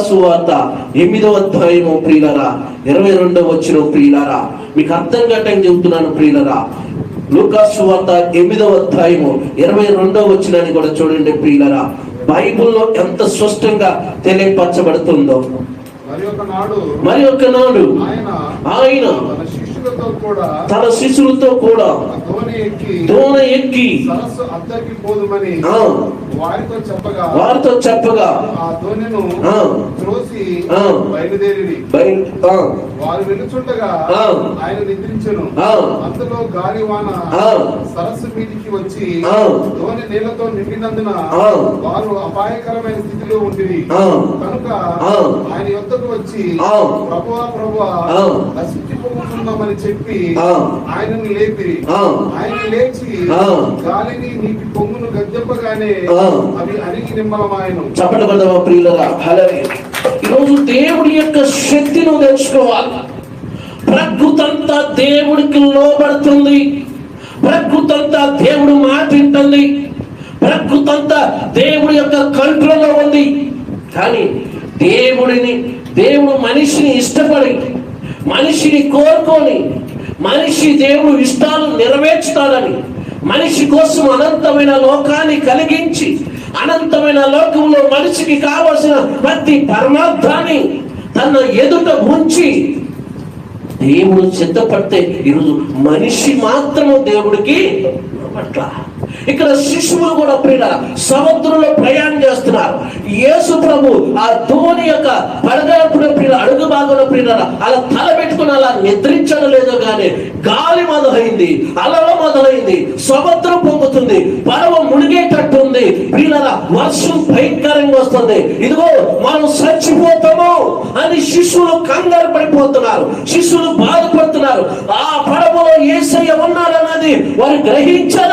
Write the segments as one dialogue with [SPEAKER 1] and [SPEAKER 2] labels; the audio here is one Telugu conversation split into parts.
[SPEAKER 1] సువార్త ఎనిమిదవ అధ్యాయము ప్రియులరా ఇరవై రెండవ వచ్చిన ప్రియులరా మీకు అర్థం గట్టని చెబుతున్నాను ప్రియులరా. లూకాసు వార్త ఎనిమిదవ అధ్యాయము ఇరవై రెండవ వచ్చినని కూడా చూడండి ప్రియులరా. బైబిల్లో ఎంత స్పష్టంగా తెలియపరచబడుతుందో.
[SPEAKER 2] మరి ఒక నాడు ఆయన తన శిష్యులతో కూడా
[SPEAKER 1] దోణ ఎక్కి
[SPEAKER 2] వారితో చెప్పగా
[SPEAKER 1] వారితో చెప్పగా
[SPEAKER 2] ఆ ధోనిను
[SPEAKER 1] ఆ.
[SPEAKER 2] త్రోసి. బయలుదేరి వారు వెలుచుండగా. ఆయన నిద్రించెను
[SPEAKER 1] ఆ.
[SPEAKER 2] అంతలో గాలివాన. సరస్సు మీదికి వచ్చి. ధోని నీళ్ళతో నిండినందున. వారు అపాయకరమైన స్థితిలో ఉండిరి. కనుక. ఆయన యొద్దకు వచ్చి. ప్రభువా ప్రభువా. నశించిపోతున్నామని చెప్పి. ఆయనను లేపిరి
[SPEAKER 1] ఆ.
[SPEAKER 2] ఆయన లేచి. గాలిని నీటి పొంగును గద్దెప్పగానే
[SPEAKER 1] ఆ.
[SPEAKER 2] అవి
[SPEAKER 1] ప్రియులరా? హలే ఈరోజు దేవుడి యొక్క శక్తిని తెలుసుకోవాలి ప్రకృతంతా దేవుడికి లోబడుతుంది. ప్రకృతంతా దేవుడు మాటింటుంది. ప్రకృతంతా దేవుడి యొక్క కంట్రోల్లో ఉంది. కానీ దేవుడిని దేవుడు మనిషిని ఇష్టపడి మనిషిని కోరుకొని మనిషి దేవుడు ఇష్టాలు నెరవేర్చుతాడని మనిషి కోసం అనంతమైన లోకాన్ని కలిగించి అనంతమైన లోకంలో మనిషికి కావలసిన ప్రతి పరమార్థాన్ని తన ఎదుట ఉంచి దేవుడు సిద్ధపడితే ఈరోజు మనిషి మాత్రము దేవుడికి పట్ల. ఇక్కడ శిశువులు కూడా ప్రియుల సముద్రంలో ప్రయాణం చేస్తున్నారు. యేసు ప్రభు ఆ ధోని యొక్క పడగలపున ప్రియుల అడుగు భాగంలో ప్రియుల అలా తల పెట్టుకుని అలా నిద్రించడం లేదో కానీ గాలి మొదలైంది అలల మొదలైంది సముద్రం పొంగుతుంది పడవ మునిగేటట్టుంది. ప్రియుల వర్షం భయంకరంగా వస్తుంది. ఇదిగో మనం చచ్చిపోతాము అని శిశువులు కంగారు పడిపోతున్నారు శిశువులు బాధపడుతున్నారు. ఆ పడవలో ఏసయ్య ఉన్నారన్నది వారు గ్రహించారు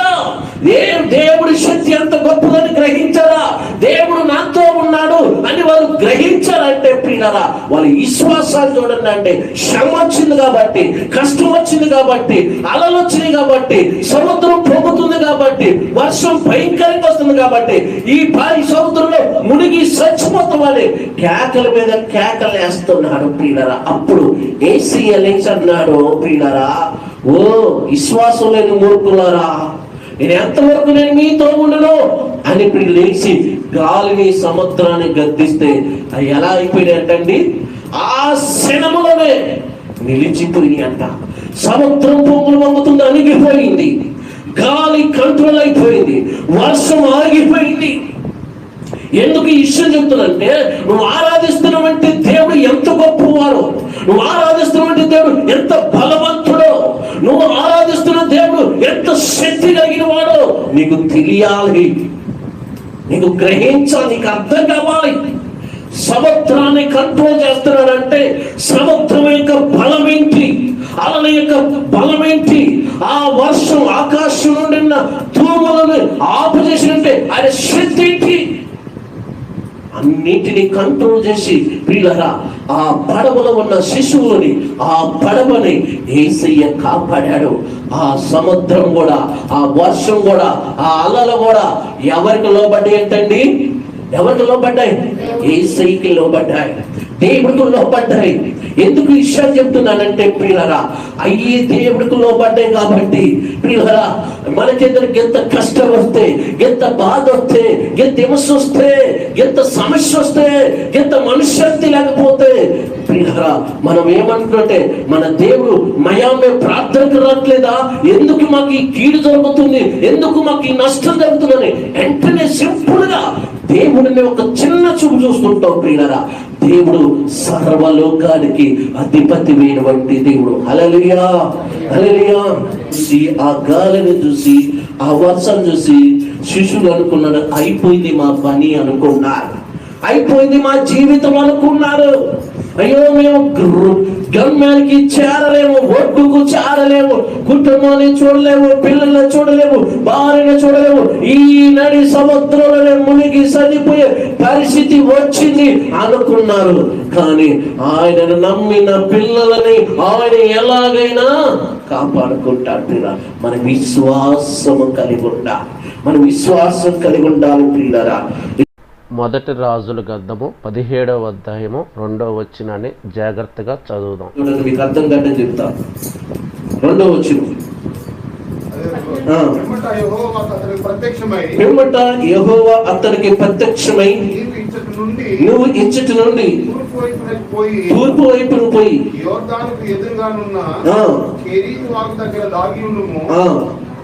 [SPEAKER 1] ఏ దేవుడి శక్తి ఎంత గొప్పదని గ్రహించరా దేవుడు నాతో ఉన్నాడు అని వారు గ్రహించారంటే ప్రియులరా వాళ్ళ విశ్వాసాలు చూడండి అంటే శ్రమ వచ్చింది కాబట్టి కష్టం వచ్చింది కాబట్టి అలలు వచ్చింది కాబట్టి సముద్రం పొగుతుంది కాబట్టి వర్షం భయంకరంగా వస్తుంది కాబట్టి ఈ భారీ సముద్రంలో మునిగి చచ్చిపోతామని కేకల మీద కేకలు వేస్తున్నాడు ప్రియులరా. అప్పుడు ఏసీ ఎలెక్స్ అన్నాడు ప్రియులరా? ఓ విశ్వాసం లేని మూర్ఖులారా. నేను ఎంతవరకు నేను మీతో ఉండను? అని ఇప్పుడు లేచి గాలిని సముద్రాన్ని గద్దిస్తే అది ఎలా అయిపోయినాయి ఆ క్షణములోనే నిలిచిపోయి అంట. సముద్రం పొంగులు వంగుతుంది అణిగిపోయింది. గాలి కంట్రోల్ అయిపోయింది. వర్షం ఆగిపోయింది ఎందుకు ఈ విషయం చెప్తున్నంటే నువ్వు ఆరాధిస్తున్నావంటే దేవుడు ఎంత గొప్పవారు నువ్వు ఆరాధిస్తున్నటువంటి దేవుడు ఎంత బలవంతుడు నువ్వు ఆరాధిస్తున్న దేవుడు ఎంత శక్తి కలిగిన వాడో నీకు తెలియాలి. నీకు గ్రహించాలి నీకు అర్థం కావాలి. సముద్రాన్ని కంట్రోల్ చేస్తున్నాడంటే సముద్రం యొక్క బలం ఏంటి? అలల యొక్క బలం ఏంటి? ఆ వర్షం ఆకాశం నుండి తూములను ఆపు చేసినట్టే ఆయన శక్తి ఏంటి? అన్నిటిని కంట్రోల్ చేసి ప్రియులరా ఆ పడవలో ఉన్న శిశువుని ఆ పడవని ఏసయ్య కాపాడాడు. ఆ సముద్రం కూడా ఆ వర్షం కూడా ఆ అలలు కూడా ఎవరికి లోబడ్డాయి ఏంటండి ఎవరికి లోబడ్డాయి? ఏసైకి లోబడ్డాయి. దేవుడికి లోబడ్డాయి. ఎందుకు ఈ చెప్తున్నానంటే ప్రియులరా అయ్యి దేవుడికి లోబడ్డాయి కాబట్టి ప్రియులరా మనకెదురికి ఎంత కష్టం వస్తే ఎంత బాధ వస్తే ఎంత హింస వస్తే ఎంత సమస్య వస్తే ఎంత మనశ్శాంతి లేకపోతే ప్రియులరా మనం ఏమంటున్నట్టే మన దేవుడు మయా మేము ప్రార్థనకు రావట్లేదా? ఎందుకు మాకు ఈ కీడు జరుగుతుంది? ఎందుకు మాకు ఈ నష్టం జరుగుతుందని వెంటనే సింపుల్గా దేవుడిని ఒక చిన్న చూపు చూస్తుంటాం ప్రియులరా. దేవుడు సర్వలోకానికి అధిపతి అయినటువంటి దేవుడు. హలలియా హలలియా చూసి ఆ గాలిని చూసి ఆ వర్షం చూసి శిష్యులు అనుకున్నాడు అయిపోయింది మా పని అనుకున్నారు. అయిపోయింది మా జీవితం అనుకున్నారు. అయ్యో మేము గమ్యానికి చేరలేము ఒడ్డుకు చేరలేము కుటుంబాన్ని చూడలేము పిల్లల్ని చూడలేము భార్యను చూడలేము. ఈ నడి సముద్రంలోనే మునిగి చనిపోయే పరిస్థితి వచ్చింది అనుకున్నారు. కానీ ఆయనను నమ్మిన పిల్లలని ఆయన ఎలాగైనా కాపాడుకుంటాడు ప్రియుల మన విశ్వాసము కలిగి ఉండాలి. మన విశ్వాసం కలిగి ఉండాలి ప్రియులరా.
[SPEAKER 3] మొదటి రాజుల గ్రంథము పదిహేడవ అధ్యాయము రెండవ వచ్చినాన్ని జాగ్రత్తగా చదువుదాం.
[SPEAKER 1] చూడండి మీకు అర్థం కంటే చెప్తా. రెండో వచ్చిన.
[SPEAKER 2] పిమ్మట యెహోవా అతనికి ప్రత్యక్షమై
[SPEAKER 1] పిమ్మట యెహోవా అతనికి ప్రత్యక్షమై
[SPEAKER 2] నీవు ఇచ్చటి నుండి
[SPEAKER 1] నువ్వు ఇచ్చటి నుండి
[SPEAKER 2] తూర్పు
[SPEAKER 1] వైపును పోయి
[SPEAKER 2] యోర్దానుకు ఎదురుగానున్న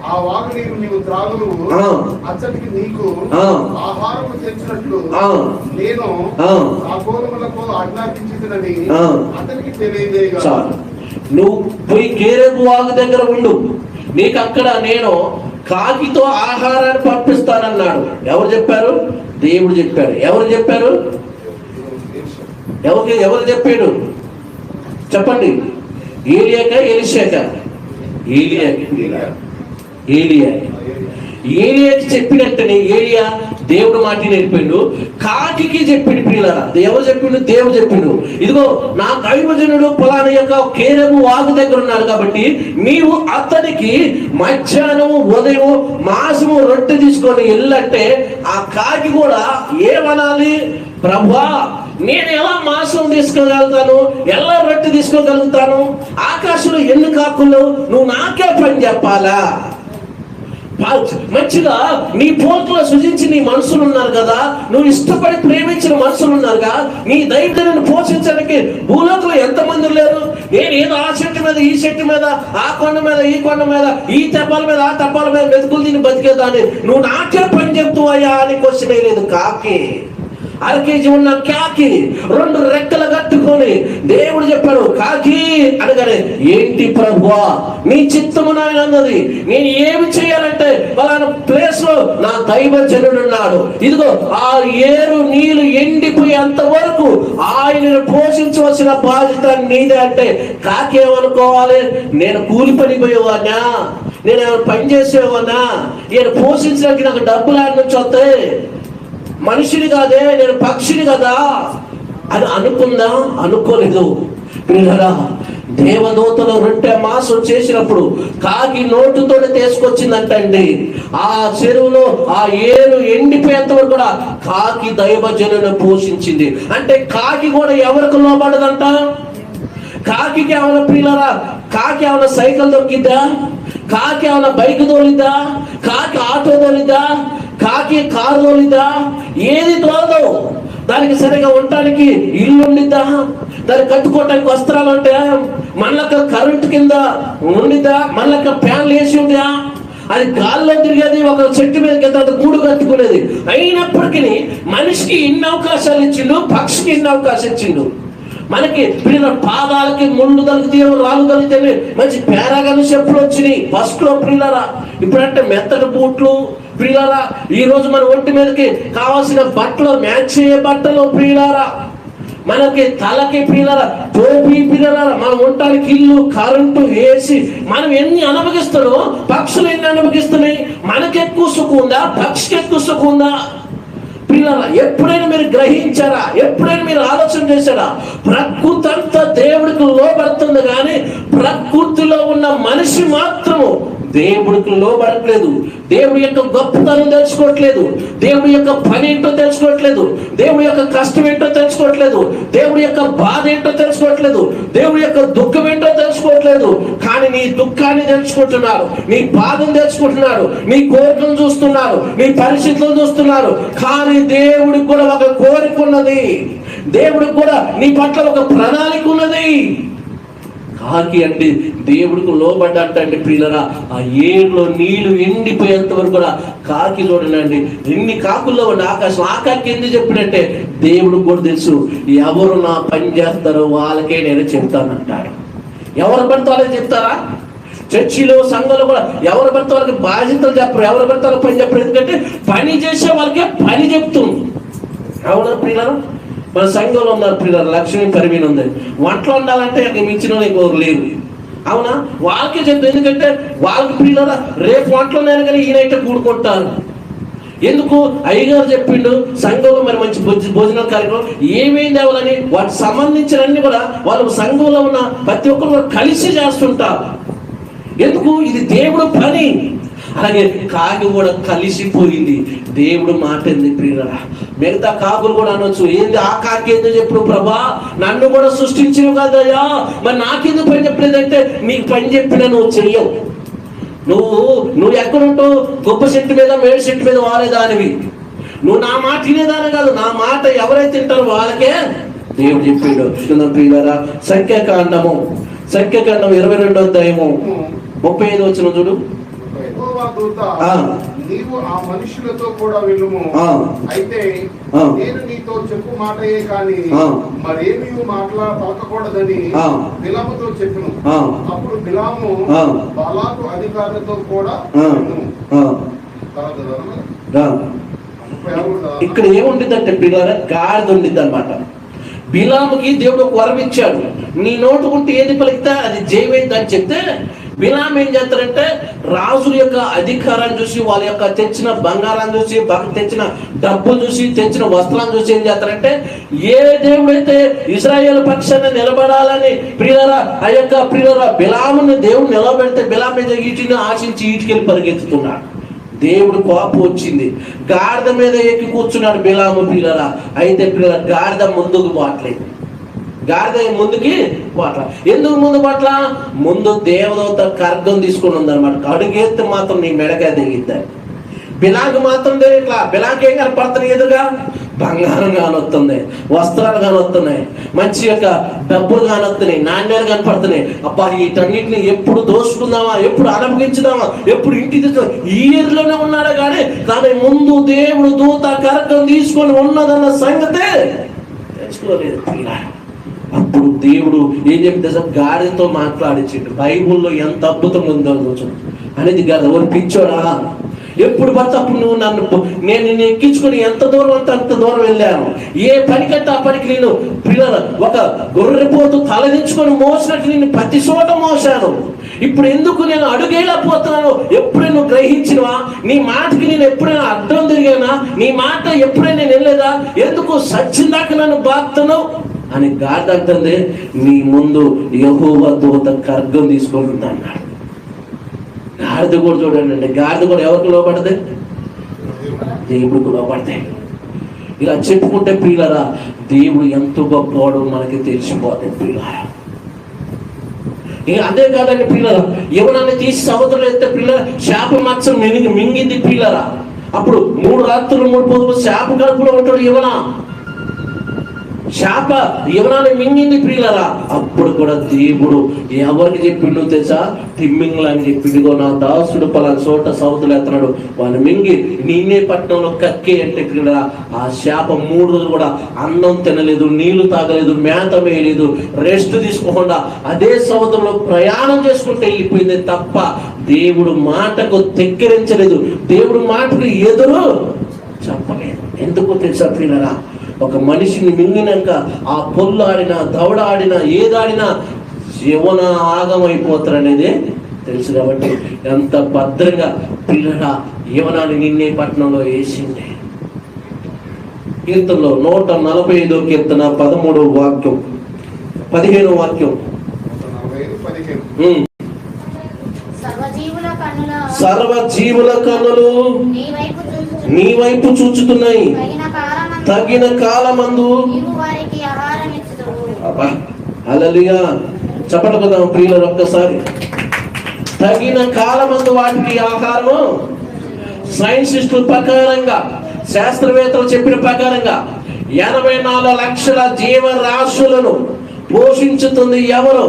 [SPEAKER 1] ఆ,
[SPEAKER 2] వాగు నీరు నీవు త్రాగులు
[SPEAKER 1] ఆ.
[SPEAKER 2] అచ్చటికి నీకు. ఆహారము తెచ్చినట్లు. నేను ఆజ్ఞాపించిందని. అతనికి తెలియజేయగా
[SPEAKER 1] నువ్వు పోయి కేరేపు వాగు దగ్గర ఉండు. నీకు అక్కడ నేను కాకితో ఆహారాన్ని పంపిస్తానన్నాడు. ఎవరు చెప్పారు? దేవుడు చెప్పాడు. ఎవరు చెప్పారు? ఎవరికి ఎవరు చెప్పాడు? చెప్పండి. ఏలియాక ఎలిషాక ఏలియా ఏలియా. ఏలియాకి చెప్పినట్టనే ఏలియా దేవుడు మాట నేర్పిండు. కాకి చెప్పిండు పిల్లరా. ఎవరు చెప్పిండు? దేవుడు చెప్పిండు. ఇదిగో నా దైవజనుడు పొలాని యొక్క కేరము వాగు దగ్గర ఉన్నారు కాబట్టి నీవు అతనికి మధ్యాహ్నం ఉదయం మాసము రొట్టె తీసుకొని వెళ్ళంటే ఆ కాకి కూడా ఏమనాలి? ప్రభా నేను ఎలా మాంసం తీసుకోగలుగుతాను ఎలా రొట్టె తీసుకోగలుగుతాను? ఆకాశంలో ఎన్ని కాకులు? నువ్వు నాకే పని చెప్పాలా? మంచిగా నీ పోతులో సృజించి నీ మనుషులు ఉన్నారు కదా. నువ్వు ఇష్టపడి ప్రేమించిన మనుషులు ఉన్నారుగా నీ దైవతను పోషించడానికి భూలోకంలో ఎంతమంది లేరు? నేను ఏదో ఆ చెట్టు మీద ఈ చెట్టు మీద ఆ కొండ మీద ఈ కొండ మీద ఈ తెప్పాల మీద ఆ తెప్పాల మీద మెతుకులు తిని బతికేదాన్ని. నువ్వు నాకే పని చెప్తావయ్యా అని క్వశ్చన్ లేదు. కాకి. అరకేజీ ఉన్న కాకి రెండు రెక్కలు కట్టుకొని దేవుడు చెప్పాడు కాకి అనగానే ఏంటి ప్రభువా నీ చిత్తము నాయన అన్నది. నేను ఏమి చేయాలంటే వాళ్ళ ప్లేస్లో నా దైవజనుడు ఉన్నాడు ఇదిగో ఆ ఏరు నీళ్ళు ఎండిపోయేంత వరకు ఆయనను పోషించవలసిన బాధ్యత నీదే అంటే కాకి ఏమనుకోవాలి? నేను కూలి పడిపోయేవాడినా నేను ఏమైనా పని చేసేవాడినా? నేను పోషించడానికి నాకు డబ్బులు ఆడి నుంచి వస్తాయి. మనిషిని కాదే నేను పక్షిని కదా అని అనుకుందా అనుకోలేదు. పిల్లరా దేవదూతలు రొట్టె మాసం చేసినప్పుడు కాకి నోటుతో తీసుకొచ్చిందంటండి. ఆ చెరువులో ఆ ఏరు ఎండిపోయేంత వరకు కూడా కాకి దైవజనులను పోషించింది. అంటే కాకి కూడా ఎవరికి లోపడదంట కాకి ఏమైనా పిల్లరా కాకి ఏమైనా సైకిల్ దొక్కిద్దా? కాకి ఏమైనా బైక్ తోలిద్దా? కాకి ఆటో తోలిద్దా? కాకి కారు తోలిద్దా ఏది తోలదు. దానికి సరిగా ఉండటానికి ఇల్లు ఉండిద్దా? దానికి కట్టుకోవటానికి వస్త్రాలు ఉంటాయా మనలక కరెంట్ కింద ఉండిద్దా? మనలక ఫ్యాన్లు వేసి ఉందా అది గాల్లో తిరిగేది ఒక చెట్టు మీద కింద అది గూడు కట్టుకునేది. అయినప్పటికీ మనిషికి ఇన్ని అవకాశాలు ఇచ్చిండు పక్షికి ఇన్ని అవకాశం ఇచ్చిండు. మనకి పిల్లల పాదాలకి ముళ్ళు కలిగితే రాళ్ళు కలిగితే మంచి పేరాగని చెప్పులు వచ్చినాయి. ఫస్ట్లో పిల్లరా. ఇప్పుడంటే మెత్తడి బూట్లు పిల్లరా. ఈ రోజు మన ఒంటి మీదకి కావాల్సిన బట్టలు మ్యాచ్ అయ్యే బట్టలు పిల్లరా. మనకి తలకి పిల్లల టోపీ పిల్లల మనం ఉండటానికి ఇల్లు కరెంటు వేసి మనం ఎన్ని అనుభవిస్తున్నామో పక్షులు ఎన్ని అనుభవిస్తున్నాయి? మనకి ఎక్కువ సుఖం ఉందా? పక్షికి ఎక్కువ సుఖం ఉందా? పిల్లల ఎప్పుడైనా మీరు గ్రహించారా? ఎప్పుడైనా మీరు ఆలోచన చేశారా? ప్రకృతి అంతా దేవుడికి లోపడుతుంది కానీ ప్రకృతిలో ఉన్న మనిషి మాత్రము దేవుడికి లోబడట్లేదు. దేవుడి యొక్క గొప్పతనం తెలుసుకోవట్లేదు. దేవుడి యొక్క పని ఏంటో తెలుసుకోవట్లేదు. దేవుడి యొక్క కష్టం ఏంటో తెలుసుకోవట్లేదు. దేవుడి యొక్క బాధ ఏంటో తెలుసుకోవట్లేదు. దేవుడి యొక్క దుఃఖం ఏంటో తెలుసుకోవట్లేదు. కానీ నీ దుఃఖాన్ని తెలుసుకుంటున్నారు. నీ బాధను తెలుసుకుంటున్నారు. నీ కోరికను చూస్తున్నారు. నీ పరిస్థితులను చూస్తున్నారు. కానీ దేవుడికి కూడా ఒక కోరిక ఉన్నది. దేవుడికి కూడా నీ పట్ల ఒక ప్రణాళిక ఉన్నది. కాకి అంటే దేవుడికి లోబడ్డంటే పిల్లరా ఆ ఏరులో నీళ్ళు ఎండిపోయేంత వరకు కూడా కాకి చూడనండి ఎన్ని కాకుల్లో ఉండే ఆకాశం. ఆ కాకి ఎందుకు చెప్పినట్టే? దేవుడికి కూడా తెలుసు. ఎవరు నా పని చేస్తారో వాళ్ళకే నేను చెప్తానంటాడు. ఎవరు పడితే వాళ్ళకి చెప్తారా? చర్చిలో సంఘంలో కూడా ఎవరు పడితే వాళ్ళకి బాధ్యతలు చెప్పరు. ఎవరు పడితే వాళ్ళకి పని చెప్పరు. ఎందుకంటే పని చేసే వాళ్ళకే పని చెప్తుంది. ఎవరు ప్రియులారా? మన సంఘంలో ఉన్నారు పిల్లలు లక్ష్మీ పరిమీన ఉంది. వంటలు ఉండాలంటే అక్కడ మించిన వాళ్ళు ఇంకొకరు లేరు. అవునా? వాళ్ళకే చెప్తా ఎందుకంటే వాళ్ళకి పిల్లల రేపు వంటలు నేను కానీ ఈయనైతే కూడుకుంటారు ఎందుకు? అయ్యగారు చెప్పిండు సంఘంలో మరి మంచి భోజ- భోజన కార్యక్రమం ఏమేం తేవాలని వాటికి సంబంధించినన్ని కూడా వాళ్ళు సంఘంలో ఉన్న ప్రతి ఒక్కరు కలిసి చేస్తుంటారు. ఎందుకు? ఇది దేవుడు పని. అలాగే కాకి కూడా కలిసిపోయింది. దేవుడు మాట ఏంది ప్రియులరా మిగతా కాకులు కూడా అనొచ్చు. ఏంది ఆ కాకి ఏందో చెప్పుడు ప్రభా నన్ను కూడా సృష్టించిన కదయ్యా. మరి నాకెందుకు పని చెప్పలేదంటే నీకు పని చెప్పిన నువ్వు చెయ్యవు. నువ్వు నువ్వు ఎక్కడుంటావు? గొప్ప చెట్టు మీద మేడి చెట్టు మీద వాలేదానివి. నువ్వు నా మాట వినేదాని కాదు. నా మాట ఎవరైతే తింటారో వాళ్ళకే దేవుడు చెప్పాడు. చూద్దాం ప్రియులారా సంఖ్యాకాండము. సంఖ్యాకాండం ఇరవై రెండో అధ్యాయము. ముప్పై ఐదు వచ్చిన చూడు.
[SPEAKER 2] నీవు ఆ మనుషులతో కూడా వెళ్ళుము. అయితే. నేను నీతో చెప్పు మాటయే కాని. మరేమీ మాటలా పలకకూడదని
[SPEAKER 1] ఆ.
[SPEAKER 2] బిలాముతో చెప్పును. అప్పుడు బిలాము. బాలాకు అధికారులతో కూడా?
[SPEAKER 1] ఇక్కడ ఏముండిద్దంటే పిల్లల గాడిద ఉండిద్ది అనమాట బిలాముకి దేవుడు ఒక వరం ఇచ్చాడు నీ నోటుకుంటే ఏది పలికితే అది జయమైంది అని చెప్తే బిలాం ఏం చేస్తారంటే రాజుల యొక్క అధికారాన్ని చూసి వాళ్ళ యొక్క తెచ్చిన బంగారాన్ని చూసి తెచ్చిన డబ్బు చూసి తెచ్చిన వస్త్రాన్ని చూసి ఏం చేస్తారంటే ఏ దేవుడైతే ఇస్రాయేల్ పక్షాన్ని నిలబడాలని ప్రియరా ఆ యొక్క ప్రియరా బిలాముని దేవుడు నిలబెడితే బిలాం మీద ఆశించి ఇటుకెళ్ళి పరిగెత్తుతున్నాడు. దేవుడు కోపం వచ్చింది. గాడిద మీద ఎక్కి కూర్చున్నాడు బిలాము పిల్లరా అయితే పిల్లల గాడిద ముందుకు పోవట్లేదు. గాడిద ముందుకి పోట్ల. ఎందుకు ముందు పట్ల? ముందు దేవదూత కర్గం తీసుకొని ఉందన్నమాట. అడుగెత్తి మాత్రం నీ మెడకాయ దిగిద్దాయి బిలాకు మాత్రం ఇట్లా బిలాగ్ ఏం కనపడుతున్నాయి ఎదురుగా? బంగారం కానొస్తుంది వస్త్రాలు కానొస్తున్నాయి మంచి యొక్క డబ్బులు కానొస్తున్నాయి నాణ్యాలు కనపడుతున్నాయి. అబ్బా వీటన్నిటిని ఎప్పుడు దోసుకుందామా ఎప్పుడు అలంకరించుదామా? ఎప్పుడు ఇంటి ఈ ఇయర్లోనే ఉన్నాడు కానీ కానీ ముందు దేవుడు దూత కరకం తీసుకొని ఉన్నదన్న సంగతే తెలుసుకోలేదు అప్పుడు దేవుడు ఏం చెప్తే సార్? గాడితో మాట్లాడించిండు బైబుల్లో ఎంత అద్భుతం ఉందో చూచు అనేది కాదు ఎవరు పిచ్చోడా? ఎప్పుడు పడితే అప్పుడు నువ్వు నన్ను నేను నిన్ను ఎక్కించుకుని ఎంత దూరం అంత అంత దూరం వెళ్ళాను. ఏ పనికంటే ఆ పనికి నేను పిల్లల ఒక గొర్రెపోతు తలదించుకొని మోసినట్టు నేను ప్రతి చోట మోసాను ఇప్పుడు ఎందుకు నేను అడుగేయలేకపోతున్నాను ఎప్పుడైనా నువ్వు గ్రహించినవా? నీ మాటకి నేను ఎప్పుడైనా అడ్డం తిరిగానా? నీ మాట ఎప్పుడైనా నేను వెళ్ళలేదా ఎందుకు సచ్చిందాక నన్ను బాగుతున్నావు అని గాడ్ అంటుంది నీ ముందు యహోవ దూత ఖర్గం తీసుకొని అన్నాడు గాడిద కూడా చూడండి అండి గాడిద కూడా ఎవరికి లోపడదు దేవుడికి లోపడతాయి ఇలా చెప్పుకుంటే పీలరా దేవుడు ఎంత గొప్పవాడు మనకి తెలిసిపోతుంది ప్రియులారా. ఇక అదే కాదండి పిల్లల ఎవరన్నా తీసి సముద్రం ఎత్తే పిల్లల శాప మచ్చం మింగి మింగింది పిల్లరా అప్పుడు మూడు రాత్రులు మూడు పొద్దులు శాప కడుపులో ఉంటాడు ఎవరా శాప యవనాన్ని మింగింది ప్రియులరా. అప్పుడు కూడా దేవుడు ఎవరికి చెప్పిండు తెలుసా? తిమ్మింగ్లు అని చెప్పిండుగో నా దాసుడు పలానా చోట సౌతులు ఎత్తనాడు వాళ్ళు మింగి నిన్నే పట్టణంలో కక్కే అంటే ప్రియులరా ఆ శాప మూడు రోజులు కూడా అన్నం తినలేదు నీళ్ళు తాగలేదు మేత వేయలేదు రెస్ట్ తీసుకోకుండా అదే సముద్రంలో ప్రయాణం చేసుకుంటే వెళ్ళిపోయింది తప్ప దేవుడు మాటకు తెక్కిరించలేదు. దేవుడు మాటకు ఎదురు చెప్పలేదు. ఎందుకు తెలుసా ప్రియులరా? ఒక మనిషిని మింగినాక ఆ పొల్లు ఆడినా దవడ ఆడినా ఏదాడినా జీవన ఆగమైపోతారు అనేది తెలుసు కాబట్టి ఎంత భద్రంగా పిల్లల యవనాన్ని నిన్నే పట్టణంలో వేసింది కీర్తనలో నూట నలభై ఐదో కీర్తన పదమూడవ వాక్యం పదిహేను వాక్యం. సర్వ జీవుల కన్నులు
[SPEAKER 4] నీ వైపు చూచుచు
[SPEAKER 1] నీ వైపు చూచుతున్నాయి.
[SPEAKER 4] తగిన కాలమందు.
[SPEAKER 1] హల్లెలూయా. చప్పట్లు కొద్దాం ప్రియుల ఒక్కసారి. తగిన కాలమందు వాటికి ఆహారము సైన్సిస్టుల ప్రకారంగా శాస్త్రవేత్తలు చెప్పిన ప్రకారంగా ఎనభై నాలుగు లక్షల జీవరాశులను పోషించుతుంది ఎవరు?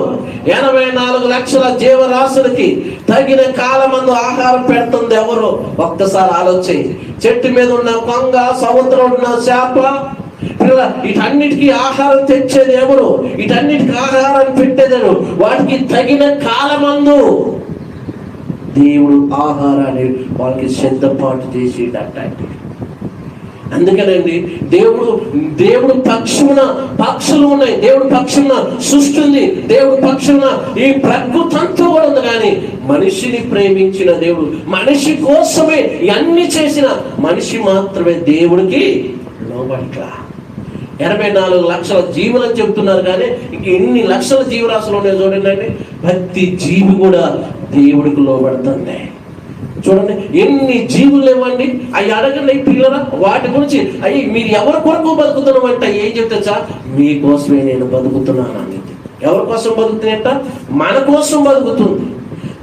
[SPEAKER 1] ఎనభై నాలుగు లక్షల జీవరాశులకి తగిన కాలమందు ఆహారం పెడుతుంది ఎవరు? ఒక్కసారి ఆలోచన చెట్టు మీద ఉన్న కొంగ సముద్రం ఉన్న చేప పిల్లల వీటన్నిటికీ ఆహారం తెచ్చేది ఎవరు? వీటన్నిటికి ఆహారం పెట్టేదెవరు వాటికి తగిన కాలమందు దేవుడు ఆహారాన్ని వాళ్ళకి సిద్ధపాటు చేసేటట్టు అందుకనండి దేవుడు దేవుడు పక్షమున పక్షులు ఉన్నాయి. దేవుడు పక్షమున సృష్టి ఉంది. దేవుడు పక్షమున ఈ ప్రకృతంతో కూడా ఉంది కానీ మనిషిని ప్రేమించిన దేవుడు మనిషి కోసమే ఇవన్నీ చేసిన మనిషి మాత్రమే దేవుడికి లోబట్ల ఎనభై నాలుగు లక్షల జీవులని చెప్తున్నారు కానీ ఇంక ఎన్ని లక్షల జీవరాశులు ఉన్నాయో చూడండి ప్రతి జీవి కూడా దేవుడికి లోబడుతుంది. చూడండి ఎన్ని జీవులు లేవండి? అవి అడగండి పిల్లరా వాటి గురించి. అయ్యి మీరు ఎవరి కొరకు బతుకుతున్నామంట ఏం చెప్తే సార్ మీకోసమే నేను బతుకుతున్నాను అని ఎవరి కోసం బతుకుతున్నట్ట మన కోసం బతుకుతుంది.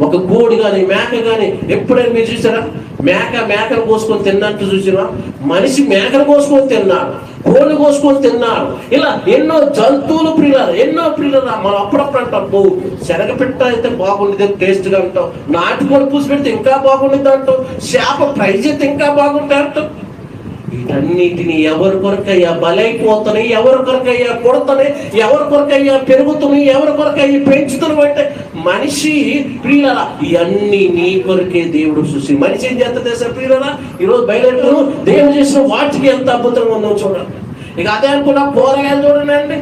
[SPEAKER 1] ఒక కోడి కానీ మేక కానీ ఎప్పుడైనా మీరు చూసారా? మేక మేకను కోసుకొని తిన్నట్టు చూసినా మనిషి మేకను కోసుకొని తిన్నాడు. కోడి కోసుకొని తిన్నాడు ఇలా ఎన్నో జంతువులు ప్రియులారు ఎన్నో ప్రియులు మనం అప్పుడప్పుడు అంటాం నువ్వు శనగపిట్ట అయితే బాగుండేది టేస్ట్గా అంటాం నాటుకోడి పూసి పెడితే ఇంకా బాగుండేది అంటాం. చేప ఫ్రై చేస్తే ఇంకా బాగుంటుంది అంటాం. వీటన్నిటిని ఎవరి కొరకయ్యా బలైపోతున్నాయి ఎవరి కొరకయ్యా కొడుతున్నాయి ఎవరి కొరకయ్యా పెరుగుతున్నాయి ఎవరి కొరకయ్యా పెంచుతున్నావు అంటే మనిషి ప్రియులరా. ఇవన్నీ నీ కొరకే దేవుడు చూసి మనిషి ఏం చేస్తుంది సార్ ప్రియులరా? ఈరోజు బయలుదేరు దేవుడు చేసిన వాటికి ఎంత అద్భుతంగా ఉందో చూడండి. ఇక అదే అనుకున్నా కూరగాయలు చూడండి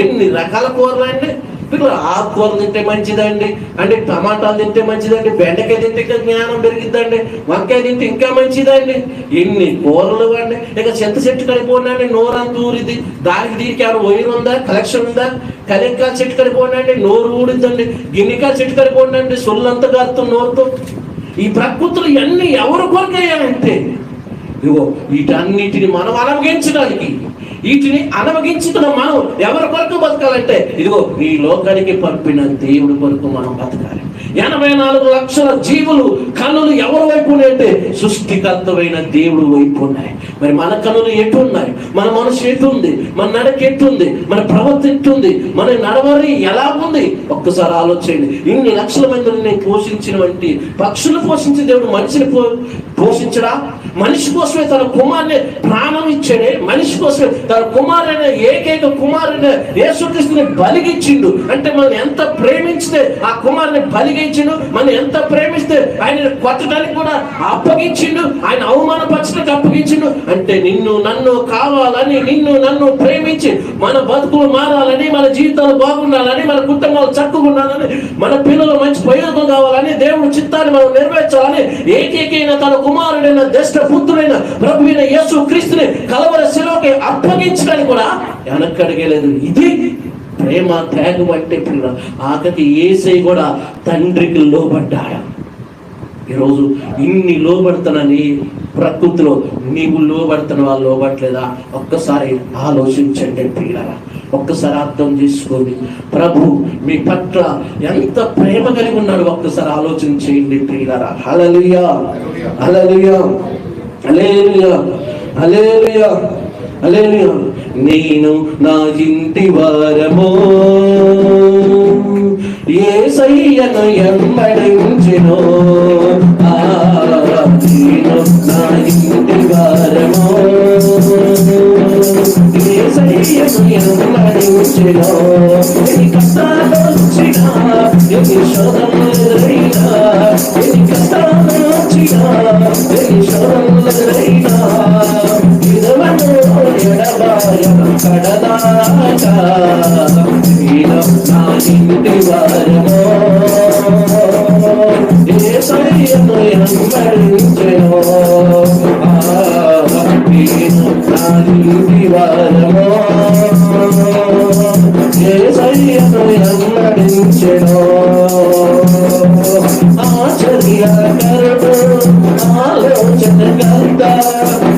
[SPEAKER 1] ఎన్ని రకాల కూరలు అండి. పిల్లలు ఆకుకూర తింటే మంచిదండి. అంటే టమాటాలు తింటే మంచిదండి. బెండకాయ తింటే ఇంకా జ్ఞానం పెరిగిద్దండి. వంకాయ తింటే ఇంకా మంచిదండి. ఎన్ని కూరలు అండి ఇక చింత చెట్టు కడిపోండి నోరం ఊరిది దానికి దీనికి ఏమైనా వైర్ ఉందా? కలెక్షన్ ఉందా? కలికాయ చెట్టు కడిపోండి నోరు ఊడిద్దండి. గిన్నెకాయ చెట్టు కడిపోండి సొల్లంతా కారుతుంది నోరుతో. ఈ ప్రకృతులు ఇవన్నీ ఎవరు కొరకయ్యాలంటే ఇదిగో వీటన్నిటిని మనం అనుభవించడానికి వీటిని అనుభవించుతున్న మనం ఎవరి కొరకు బతకాలంటే ఇదిగో ఈ లోకానికి పంపిన దేవుడి కొరకు మనం బతకాలి. ఎనభై నాలుగు లక్షల జీవులు కన్నులు ఎవరి వైపు ఉన్నాయంటే సృష్టికర్తమైన దేవుడు వైపు ఉన్నాయి. మరి మన కన్నులు ఎటు ఉన్నాయి మన మనసు ఎటు ఉంది మన నడక ఎట్టుంది మన ప్రవర్తన ఎట్టుంది మన నడవరి ఎలా ఉంది? ఒక్కసారి ఆలోచించండి. ఇన్ని లక్షల మందిని నేను పోషించినటువంటి పక్షులు పోషించే దేవుడు మనిషిని పో పోషించడా? మనిషి కోసమే తన కుమారుని ప్రాణం ఇచ్చాడే మనిషి కోసమే తన కుమారుడైన ఏకైక కుమారుని యేసుక్రీస్తుని బలిగిచ్చిండు అంటే మనం ఎంత ప్రేమించితే ఆ కుమారుని బలిగించిండు మనం ఎంత ప్రేమిస్తే ఆయన కొట్టడానికి కూడా అప్పగించిండు ఆయన అవమానపరచడానికి అప్పగించిండు. అంటే నిన్ను నన్ను కావాలని నిన్ను నన్ను ప్రేమించి మన బతుకులు మారాలని మన జీవితాలు బాగుండాలని మన కుటుంబాలు చక్కగా ఉండాలని మన పిల్లలు మంచి ప్రయోజనం కావాలని దేవుడు చిత్తాన్ని మనం నెరవేర్చాలని ఏకైకైన తన కుమారుడైన దశ పుత్రుడైన ప్రభువైన యేసు క్రీస్తుని కలవర శిలోకి అప్పగించడానికి కూడా వెనక్కడగలేదు ఇది ప్రేమ త్యాగం అంటే పిల్లలు ఆఖరికి ఏసై కూడా తండ్రికి లోబడ్డాడు. ఈరోజు ఇన్ని లోబడుతున్నని ప్రకృతిలో నీవు లోబడుతున్న వాళ్ళు లోబడలేదా ఒక్కసారి ఆలోచించండి ప్రియులరా. ఒక్కసారి అర్థం చేసుకోండి. ప్రభు మీ పట్ల ఎంత ప్రేమ కలిగి ఉన్నాడు ఒక్కసారి ఆలోచన చేయండి ప్రియులరా. Hallelujah hallelujah hallelujah hallelujah hallelujah నేను నా ఇంటి వారమో. ఏ సయ్యను ఎంబడించెను నేను నా ఇంటి వారమో. ఏ సయ్యను ఎంబడించెను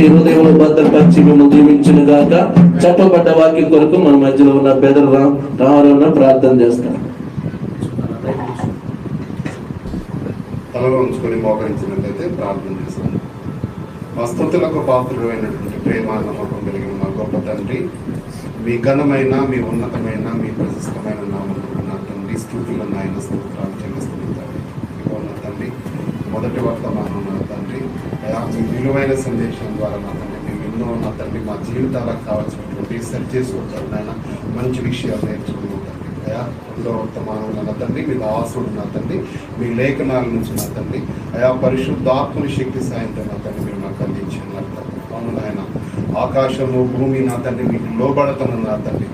[SPEAKER 1] మీ హృదయంలో భద్రపరిచి మేము దీవించును గాక. చెప్పబడ్డ వాక్యం కొరకు మన మధ్యలో ఉన్న బెదరు రావాలన్న ప్రార్థన చేస్తాం.
[SPEAKER 2] తలలో ఉంచుకొని మోకరించినట్లయితే ప్రార్థన చేస్తాం. మా స్థుతులకు పాత్రుడైనటువంటి ప్రేమ నమ్మకం కలిగిన మా గొప్ప తండ్రి మీ ఘనమైన మీ ఉన్నతమైన మీ ప్రశస్తమైన నామం నా తండ్రి స్థుతులను ఆయన స్తోత్రాలు చెల్లిస్తున్నాను తండ్రి మొదటి వర్తమానం నా విలువైన సందేశం ద్వారా నా తండ్రి మేము ఎన్నో నా తండ్రి మా జీవితాలకు కావాల్సినటువంటి సెట్ చేసుకుంటారు నాయన మంచి విషయాలు నేర్చుకున్నాం తండ్రి. అయా రెండో వర్తమానం నా తండ్రి మీ దాసుడు నా తండ్రి మీ లేఖనాల నుంచి నా తండ్రి. అయా పరిశుద్ధాత్మని శక్తి సాయంతో నా తండ్రి మీరు నాకు అందించినారు తండ్రి. అవును నాయన ఆకాశము భూమి నా తండ్రి మీకు లోబడతాను నా తండ్రి.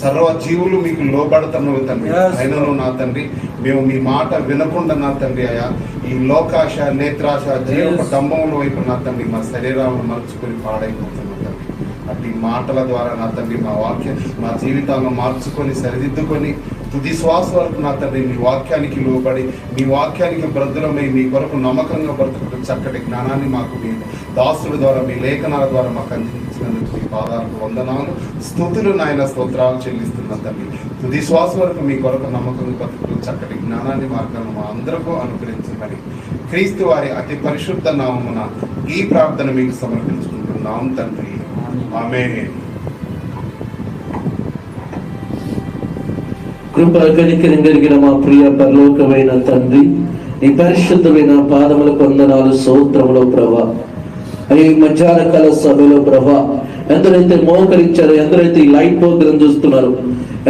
[SPEAKER 2] సర్వ జీవులు మీకు లోబడతాను తండ్రి. అయినను నా తండ్రి. మేము మీ మాట వినకుండా నా తండ్రి అయా ఈ లోకాశ నేత్రాశ జీవ. డంబముల వైపు నా తండ్రి మా శరీరాలను మలుచుకొని పాడైపోతున్నాం తండ్రి. అట్టి మాటల ద్వారా నా తండ్రి మా వాక్య మా జీవితాలను మార్చుకొని సరిదిద్దుకొని తుది శ్వాస వరకు నా తండ్రి మీ వాక్యానికి లోబడి మీ వాక్యానికి బ్రద్దులమై మీ కొరకు నమ్మకంగా బ్రతుకుతూ చక్కటి జ్ఞానాన్ని మాకు మీ దాసుల ద్వారా మీ లేఖనాల ద్వారా మాకు అందించినందుకు మీ పాదాలకు వందనాలు. స్థుతులు నాయన స్తోత్రాలు చెల్లిస్తున్న తండ్రి. తుది శ్వాస వరకు మీ కొరకు నమ్మకం బ్రతుకుతూ చక్కటి జ్ఞానాన్ని మార్గాలను మా అందరికీ అనుగ్రహించమని క్రీస్తు వారి అతి పరిశుద్ధ నామమున ఈ ప్రార్థన మీకు సమర్పించుకుంటున్నాం తండ్రి. ఆమె
[SPEAKER 1] కృప కనికరం కలిగిన మా ప్రియ పరలోకమైన తండ్రి ఈ పరిశుద్ధమైన పాదముల కొందనాలు సూత్రములో ప్రభా. ఈ మధ్యాహ్న కాల సభలో ప్రభా ఎందరైతే మోకరించారో ఎందరైతే ఈ లైట్ ప్రోగ్రాం చూస్తున్నారు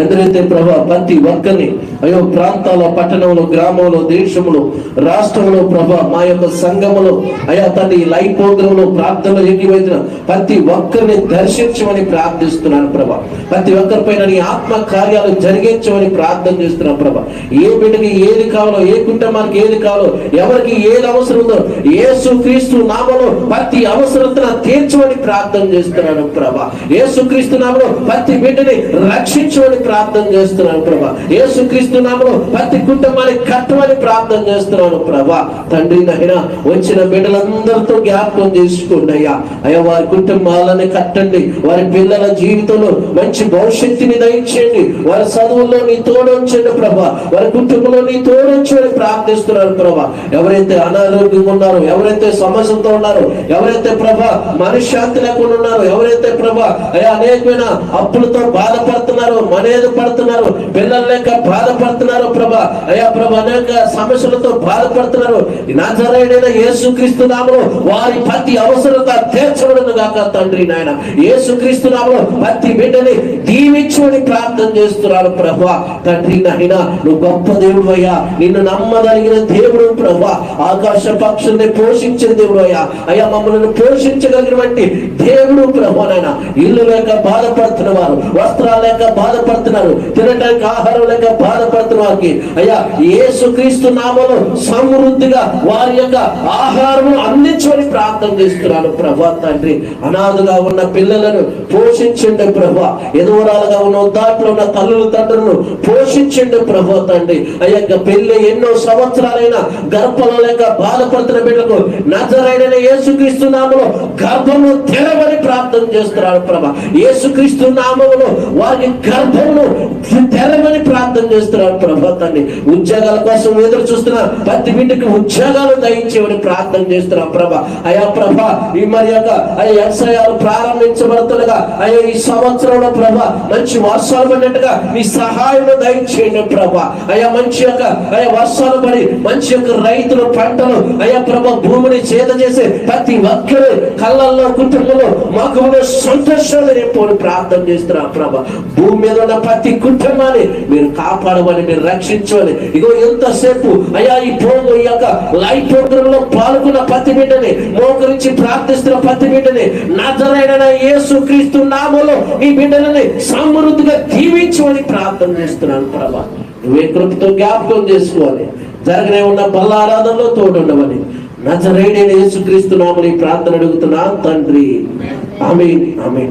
[SPEAKER 1] ఎందరైతే ప్రభా ప్రతి ఒక్కరిని అయ్యో ప్రాంతాల పట్టణంలో గ్రామంలో దేశంలో రాష్ట్రంలో ప్రభా మా యొక్క సంఘములో అయ్యా తండ్రి ఈ లైవ్ ప్రోగ్రామ్లో ప్రార్థనలు ఎక్కివైన ప్రతి ఒక్కరిని దర్శించమని ప్రార్థిస్తున్నాను ప్రభా. ప్రతి ఒక్కరిపైన నీ ఆత్మ కార్యాలు జరిగించమని ప్రార్థన చేస్తున్నాను ప్రభా. ఏ బిడ్డకి ఏది కావాలో ఏ కుటుంబానికి ఏది కావాలో ఎవరికి ఏది అవసరం ఉందో ఏసు క్రీస్తు నామలో ప్రతి అవసరతను తీర్చమని ప్రార్థన చేస్తున్నాను ప్రభా. ఏసుక్రీస్తునామలో ప్రతి బిడ్డని రక్షించమని ప్రార్థన చేస్తున్నాను ప్రభా. ఏసుక్రీస్తునామలో ప్రతి కుటుంబాన్ని కట్టమని ప్రార్థన చేస్తున్నాను ప్రభా. తండ్రి నైనా వచ్చిన బిడ్డలందరితో జ్ఞాపకం చేసుకోండి అయ్యా. అయ్యా వారి కుటుంబాలని కట్టండి. వారి పిల్లల జీవితంలో మంచి భవిష్యత్తుని దయచేయండి. వారి చదువుల్లో నీ తోడొచ్చండి ప్రభా. వారి కుటుంబంలో నీ తోడుంచని ప్రార్థిస్తున్నాను ప్రభా. ఎవరైతే అనారోగ్యంగా ఉన్నారో ఎవరైతే సమస్యతో ఉన్నారో ఎవరైతే ప్రభా మనశ్శాంతి లేకుండా ఉన్నారో ఎవరైతే ప్రభా అయ్యా అనేకమైన అప్పులతో బాధపడుతున్నారు మనేది పడుతున్నారు పిల్లలు లేక బాధపడుతున్నారు ప్రభా అయ్యా ప్రభా అనేక సమస్యలతో బాధపడుతున్నారు. నజరైన యేసుక్రీస్తు నామలో వారి ప్రతి అవసరత తీర్చబడును గాక తండ్రి నాయన. యేసుక్రీస్తు నామలో ప్రతి బిడ్డని దీవించుకొని ప్రార్థన చేస్తున్నారు ప్రభా. తండ్రి నాయన నువ్వు గొప్ప దేవుడు అయ్యా. నిన్ను నమ్మదలిగిన దేవుడు ప్రభా. ఆకాశ పక్షుల్ని పోషించిన దేవుడు అయ్యా. అయ్యా మమ్మల్ని పోషించగలిగినటువంటి దేవుడు ప్రభా ఇల్లు లేక బాధపడుతున్న వారు వస్త్రాలు లేక బాధపడుతున్నారు తినడానికి ఆహారం లేక బాధపడుతున్న వారికి అయ్యా యేసుక్రీస్తు నామలో సమృద్ధిగా వారి యొక్క ఆహారం అందించమని ప్రార్థన చేస్తున్నాను ప్రభా తండ్రి. అనాథగా ఉన్న పిల్లలను పోషించండి ప్రభా. ఎదువరాలుగా ఉన్న దాంట్లో ఉన్న తల్లుల తండ్రులను పోషించండి ప్రభా తండ్రి. అయ్యా పెళ్ళి ఎన్నో సంవత్సరాలైన గర్భంలో లేక బాధపడుతున్న బిడ్డలకు నజరైన యేసుక్రీస్తు నామలో గర్భము తెరవని ప్రార్థన చేస్తున్నాడు ప్రభా. యేసుక్రీస్తు నామములో వారి గర్భమును తెరవని ప్రార్థన చేస్తున్నాడు ప్రభా తండ్రి. ఉద్యోగాల కోసం ఎదురు చూస్తున్న ప్రతి బిడ్డకి ఉద్యోగాలు దయించేవని ప్రార్థన చేస్తున్నాం ప్రభా. అయా ప్రభా ఈ మరి యొక్క అయ్యా వ్యవసాయాలు ప్రారంభించబడుతుండగా అయ్యా ఈ సంవత్సరంలో ప్రభా మంచి వర్షాలు పడినట్టుగా మీ సహాయం దయచేయండి ప్రభా. అయ్యా మంచి యొక్క అయ్యా వర్షాలు పడి మంచి యొక్క రైతులు పంటలు అయ్యా ప్రభ భూమిని చేత చేసే ప్రతి ఒక్కరు కళ్ళల్లో కుటుంబంలో మాకు సంతోషాలు రేపు ప్రార్థన చేస్తున్నా ప్రభ. భూమి మీద ఉన్న ప్రతి కుటుంబాన్ని మీరు కాపాడమని మీరు రక్షించమని. ఇగో ఎంతసేపు అయ్యా ఈ ప్రోగ్రాం ఈ యొక్క లైవ్ ప్రోగ్రామ్లో పాల్గొన్న ప్రతి బిడ్డని మోకరించి ప్రార్థిస్తున్న ప్రతి బిడ్డని నజరైన యేసు క్రీస్తు నామలో ఈ బిడ్డలని సమృద్ధిగా దీవించమని ప్రార్థన చేస్తున్నాను ప్రభా. నువ్వే కృపతో జ్ఞాపకం చేసుకోవాలి. జరగనే ఉన్న బల్ల ఆరాధనలో తోడుండమని. నజరైన యేసు క్రీస్తు నామని ప్రార్థన అడుగుతున్నా తండ్రి. ఆమె ఆమె